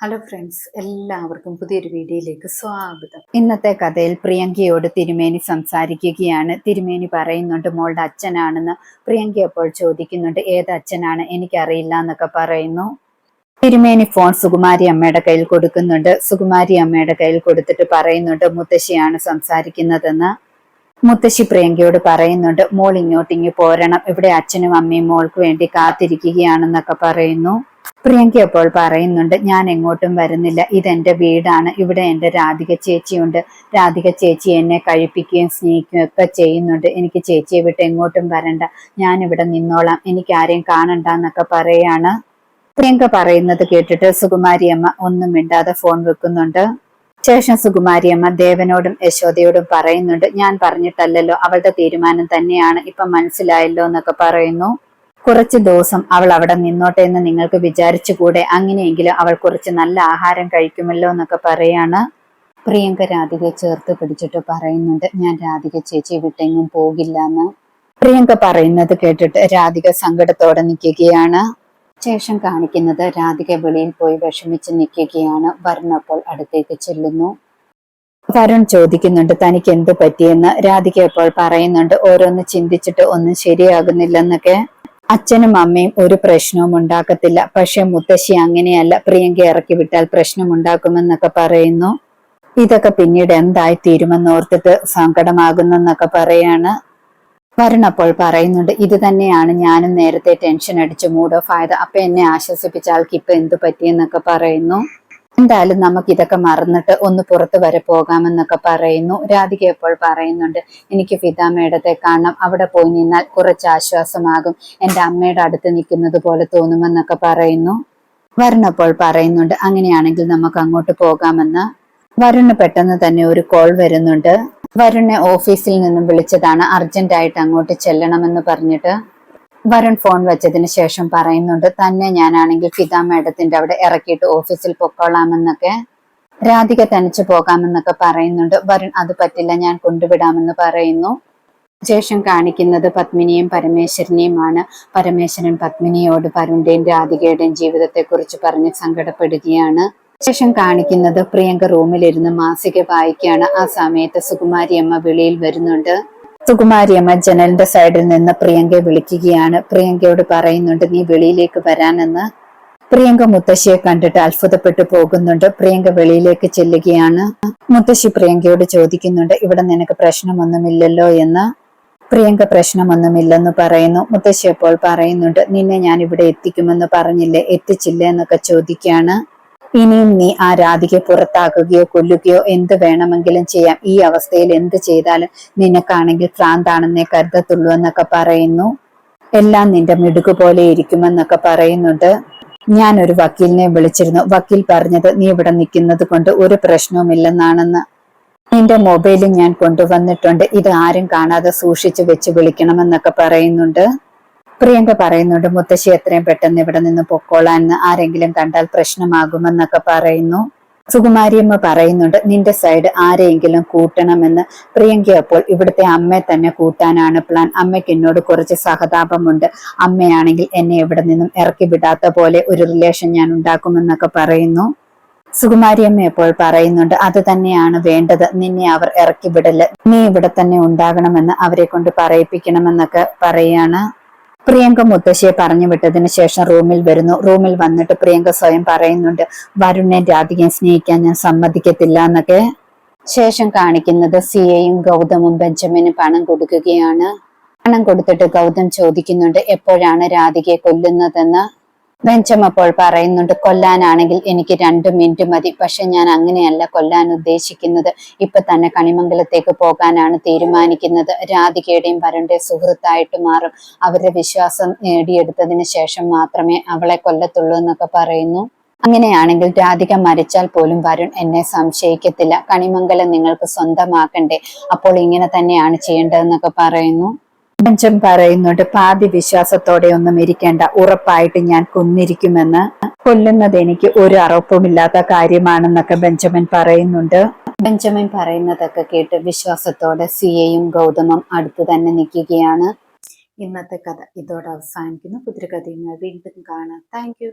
Hello friends എല്ലാവർക്കും പുതിയൊരു വീഡിയോയിലേക്ക് സ്വാഗതം. ഇന്നത്തെ കഥയിൽ പ്രിയങ്കയോട് തിരുമേനി സംസാരിക്കുകയാണ്. തിരുമേനി പറയുന്നുണ്ട് മോളുടെ അച്ഛനാണെന്ന്. പ്രിയങ്ക അപ്പോൾ ചോദിക്കുന്നുണ്ട് ഏത് അച്ഛനാണ്? എനിക്കറിയില്ല എന്നൊക്കെ പറയുന്നു. തിരുമേനി ഫോൺ സുകുമാരി അമ്മയുടെ കയ്യിൽ കൊടുക്കുന്നുണ്ട്. സുകുമാരി അമ്മയുടെ കയ്യിൽ കൊടുത്തിട്ട് പറയുന്നുണ്ട് മുത്തശ്ശിയാണ് സംസാരിക്കുന്നതെന്ന്. മുത്തശ്ശി പ്രിയങ്കയോട് പറയുന്നുണ്ട് മോൾ ഇങ്ങോട്ടിങ്ങി പോരണം. ഇവിടെ അച്ഛനും അമ്മയും മോൾക്ക് വേണ്ടി കാത്തിരിക്കുകയാണെന്നൊക്കെ പറയുന്നു. പ്രിയങ്ക അപ്പോൾ പറയുന്നുണ്ട് ഞാൻ എങ്ങോട്ടും വരുന്നില്ല. ഇതെന്റെ വീടാണ്. ഇവിടെ എന്റെ രാധിക ചേച്ചിയുണ്ട്. രാധിക ചേച്ചി എന്നെ കഴിപ്പിക്കുകയും സ്നേഹിക്കുകയും ഒക്കെ ചെയ്യുന്നുണ്ട്. എനിക്ക് ചേച്ചിയെ വിട്ട് എങ്ങോട്ടും വരണ്ട. ഞാൻ ഇവിടെ നിന്നോളാം. എനിക്ക് ആരെയും കാണണ്ട എന്നൊക്കെ പറയാണ്. പ്രിയങ്ക പറയുന്നത് കേട്ടിട്ട് സുകുമാരി അമ്മ ഒന്നും മിണ്ടാതെ ഫോൺ വെക്കുന്നുണ്ട്. ശേഷം സുകുമാരി അമ്മ ദേവനോടും യശോദയോടും പറയുന്നുണ്ട് ഞാൻ പറഞ്ഞിട്ടല്ലല്ലോ അവളുടെ തീരുമാനം തന്നെയാണ്. ഇപ്പൊ മനസ്സിലായല്ലോ എന്നൊക്കെ പറയുന്നു. കുറച്ച് ദിവസം അവൾ അവിടെ നിന്നോട്ടെ എന്ന് നിങ്ങൾക്ക് വിചാരിച്ചുകൂടെ അങ്ങനെയെങ്കിലും അവൾ കുറച്ച് നല്ല ആഹാരം കഴിക്കുമല്ലോ എന്നൊക്കെ പറയാണ്. പ്രിയങ്ക രാധികയെ ചേർത്ത് പിടിച്ചിട്ട് പറയുന്നുണ്ട് ഞാൻ രാധിക ചേച്ചി വിട്ടെങ്ങും പോകില്ല എന്ന്. പ്രിയങ്ക പറയുന്നത് കേട്ടിട്ട് രാധിക സങ്കടത്തോടെ നിൽക്കുകയാണ്. ശേഷം കാണിക്കുന്നത് രാധിക വെളിയിൽ പോയി വിഷമിച്ച് നിൽക്കുകയാണ്. വരുണപ്പോൾ അടുത്തേക്ക് ചെല്ലുന്നു. വരുൺ ചോദിക്കുന്നുണ്ട് തനിക്ക് എന്ത് പറ്റിയെന്ന്? രാധിക അപ്പോൾ പറയുന്നുണ്ട് ഓരോന്ന് ചിന്തിച്ചിട്ട് ഒന്നും ശരിയാകുന്നില്ലെന്നൊക്കെ. അച്ഛനും അമ്മയും ഒരു പ്രശ്നവും ഉണ്ടാക്കത്തില്ല. പക്ഷെ മുത്തശ്ശി അങ്ങനെയല്ല. പ്രിയങ്ക ഇറക്കി വിട്ടാൽ പ്രശ്നം ഉണ്ടാക്കുമെന്നൊക്കെ പറയുന്നു. ഇതൊക്കെ പിന്നീട് എന്തായി തീരുമെന്ന് ഓർത്തിട്ട് സങ്കടമാകുന്നെന്നൊക്കെ പറയാണ്. വരുണപ്പോൾ പറയുന്നുണ്ട് ഇത് തന്നെയാണ് ഞാനും നേരത്തെ ടെൻഷൻ അടിച്ച് മൂഡ് ഓഫ് ആയത്. അപ്പൊ എന്നെ ആശ്വസിപ്പിച്ച ആൾക്ക് ഇപ്പൊ എന്ത് പറ്റിയെന്നൊക്കെ പറയുന്നു. എന്തായാലും നമുക്ക് ഇതൊക്കെ മറന്നിട്ട് ഒന്ന് പുറത്തു വരെ പോകാമെന്നൊക്കെ പറയുന്നു. രാധിക എപ്പോൾ പറയുന്നുണ്ട് എനിക്ക് ഫിദ കാണണം. അവിടെ പോയി നിന്നാൽ കുറച്ച് ആശ്വാസമാകും. എന്റെ അമ്മയുടെ അടുത്ത് നിൽക്കുന്നത് പോലെ തോന്നുമെന്നൊക്കെ പറയുന്നു. വരുണപ്പോൾ പറയുന്നുണ്ട് അങ്ങനെയാണെങ്കിൽ നമുക്ക് അങ്ങോട്ട് പോകാമെന്ന്. വരുണ് പെട്ടെന്ന് തന്നെ ഒരു കോൾ വരുന്നുണ്ട്. വരുണെ ഓഫീസിൽ നിന്നും വിളിച്ചതാണ് അർജന്റ് ആയിട്ട് അങ്ങോട്ട് ചെല്ലണമെന്ന് പറഞ്ഞിട്ട്. വരുൺ ഫോൺ വെച്ചതിന് ശേഷം പറയുന്നുണ്ട് തന്നെ ഞാനാണെങ്കിൽ ഫിത മേഡത്തിന്റെ അവിടെ ഇറക്കിയിട്ട് ഓഫീസിൽ പൊക്കോളാമെന്നൊക്കെ രാധിക തനിച്ചു പോകാമെന്നൊക്കെ പറയുന്നുണ്ട്. വരുൺ അത് പറ്റില്ല ഞാൻ കൊണ്ടുവിടാമെന്ന് പറയുന്നു. ശേഷം കാണിക്കുന്നത് പത്മിനിയും പരമേശ്വരനെയുമാണ്. പരമേശ്വരൻ പത്മിനിയോട് വരുണിന്റെയും രാധികയുടെയും ജീവിതത്തെക്കുറിച്ച് പറഞ്ഞ് സങ്കടപ്പെടുകയാണ്. ശേഷം കാണിക്കുന്നത് പ്രിയങ്ക റൂമിലിരുന്ന് മാസിക വായിക്കുകയാണ്. ആ സമയത്ത് സുകുമാരി അമ്മ വെളിയിൽ വരുന്നുണ്ട്. സുകുമാരിയമ്മ ജനലിന്റെ സൈഡിൽ നിന്ന് പ്രിയങ്കയെ വിളിക്കുകയാണ്. പ്രിയങ്കയോട് പറയുന്നുണ്ട് നീ വെളിയിലേക്ക് വരാനെന്ന്. പ്രിയങ്ക മുത്തശ്ശിയെ കണ്ടിട്ട് അത്ഭുതപ്പെട്ടു പോകുന്നുണ്ട്. പ്രിയങ്ക വെളിയിലേക്ക് ചെല്ലുകയാണ്. മുത്തശ്ശി പ്രിയങ്കയോട് ചോദിക്കുന്നുണ്ട് ഇവിടെ നിനക്ക് പ്രശ്നമൊന്നുമില്ലല്ലോ എന്ന്. പ്രിയങ്ക പ്രശ്നമൊന്നുമില്ലെന്ന് പറയുന്നു. മുത്തശ്ശി അപ്പോൾ പറയുന്നുണ്ട് നിന്നെ ഞാൻ ഇവിടെ എത്തിക്കുമെന്ന് പറഞ്ഞില്ലേ? എത്തിച്ചില്ല? എന്നൊക്കെ ചോദിക്കുകയാണ്. ഇനിയും നീ ആ രാധികയെ പുറത്താക്കുകയോ കൊല്ലുകയോ എന്ത് വേണമെങ്കിലും ചെയ്യാം. ഈ അവസ്ഥയിൽ എന്ത് ചെയ്താലും നിനക്കാണെങ്കിൽ ഭ്രാന്താണെന്നേ കരുതത്തുള്ളൂ എന്നൊക്കെ പറയുന്നു. എല്ലാം നിന്റെ മിടുക്ക് പോലെ ഇരിക്കുമെന്നൊക്കെ പറയുന്നുണ്ട്. ഞാൻ ഒരു വക്കീലിനെ വിളിച്ചിരുന്നു. വക്കീൽ പറഞ്ഞത് നീ ഇവിടെ നിൽക്കുന്നത് കൊണ്ട് ഒരു പ്രശ്നവുമില്ലെന്നാണെന്ന്. നിന്റെ മൊബൈലും ഞാൻ കൊണ്ടുവന്നിട്ടുണ്ട്. ഇത് ആരും കാണാതെ സൂക്ഷിച്ചു വെച്ച് വിളിക്കണമെന്നൊക്കെ പറയുന്നുണ്ട്. പ്രിയങ്ക പറയുന്നുണ്ട് മുത്തശ്ശി എത്രയും പെട്ടെന്ന് ഇവിടെ നിന്ന് പൊക്കോളാൻ ആരെങ്കിലും കണ്ടാൽ പ്രശ്നമാകുമെന്നൊക്കെ പറയുന്നു. സുകുമാരിയമ്മ പറയുന്നുണ്ട് നിന്റെ സൈഡ് ആരെയെങ്കിലും കൂട്ടണമെന്ന് പ്രിയങ്ക അപ്പോൾ ഇവിടുത്തെ അമ്മയെ തന്നെ കൂട്ടാനാണ് പ്ലാൻ അമ്മയ്ക്ക് എന്നോട് കുറച്ച് സഹതാപമുണ്ട്. അമ്മയാണെങ്കിൽ എന്നെ ഇവിടെ നിന്നും ഇറക്കി വിടാത്ത പോലെ ഒരു റിലേഷൻ ഞാൻ ഉണ്ടാക്കുമെന്നൊക്കെ പറയുന്നു. സുകുമാരിയമ്മ എപ്പോൾ പറയുന്നുണ്ട് അത് തന്നെയാണ് വേണ്ടത്. നിന്നെ അവർ ഇറക്കി വിടൽ. നീ ഇവിടെ തന്നെ ഉണ്ടാകണമെന്ന് അവരെ കൊണ്ട് പറയിപ്പിക്കണമെന്നൊക്കെ പറയാണ്. പ്രിയങ്ക മുത്തശ്ശിയെ പറഞ്ഞു വിട്ടതിന് ശേഷം റൂമിൽ വരുന്നു. റൂമിൽ വന്നിട്ട് പ്രിയങ്ക സ്വയം പറയുന്നുണ്ട് വരുണിനെ രാധികയെ സ്നേഹിക്കാൻ ഞാൻ സമ്മതിക്കത്തില്ല എന്നൊക്കെ ശേഷം കാണിക്കുന്നത് സിയയും ഗൗതമും ബെഞ്ചമിന് പണം കൊടുക്കുകയാണ്. പണം കൊടുത്തിട്ട് ഗൗതം ചോദിക്കുന്നുണ്ട് എപ്പോഴാണ് രാധികയെ കൊല്ലുന്നതെന്ന്? ബെഞ്ചം അപ്പോൾ പറയുന്നുണ്ട് കൊല്ലാനാണെങ്കിൽ എനിക്ക് രണ്ട് മിനിറ്റ് മതി. പക്ഷെ ഞാൻ അങ്ങനെയല്ല കൊല്ലാൻ ഉദ്ദേശിക്കുന്നത്. ഇപ്പൊ തന്നെ കണിമംഗലത്തേക്ക് പോകാനാണ് തീരുമാനിക്കുന്നത്. രാധികയുടെയും വരന്റെ സുഹൃത്തായിട്ട് മാറും. അവരുടെ വിശ്വാസം നേടിയെടുത്തതിന് ശേഷം മാത്രമേ അവളെ കൊല്ലത്തുള്ളൂ എന്നൊക്കെ പറയുന്നു. അങ്ങനെയാണെങ്കിൽ രാധിക മരിച്ചാൽ പോലും വരുൺ എന്നെ സംശയിക്കത്തില്ല. കണിമംഗലം നിങ്ങൾക്ക് സ്വന്തമാക്കണ്ടേ? അപ്പോൾ ഇങ്ങനെ തന്നെയാണ് ചെയ്യേണ്ടതെന്നൊക്കെ പറയുന്നു. പഞ്ചം പറയുന്നുണ്ട് പാതി വിശ്വാസത്തോടെ ഒന്നും ഇരിക്കേണ്ട. ഉറപ്പായിട്ട് ഞാൻ കൊന്നിരിക്കുമെന്ന്. കൊല്ലുന്നത് എനിക്ക് ഒരു അറപ്പുമില്ലാത്ത കാര്യമാണെന്നൊക്കെ ബെഞ്ചമിൻ പറയുന്നുണ്ട്. ബെഞ്ചമിൻ പറയുന്നതൊക്കെ കേട്ട് വിശ്വാസത്തോടെ സിയയും ഗൗതമം അടുത്ത് തന്നെ നിൽക്കുകയാണ്. ഇന്നത്തെ കഥ ഇതോടെ അവസാനിക്കുന്നു. കുതിരകഥയുമായി വീണ്ടും കാണാം. താങ്ക്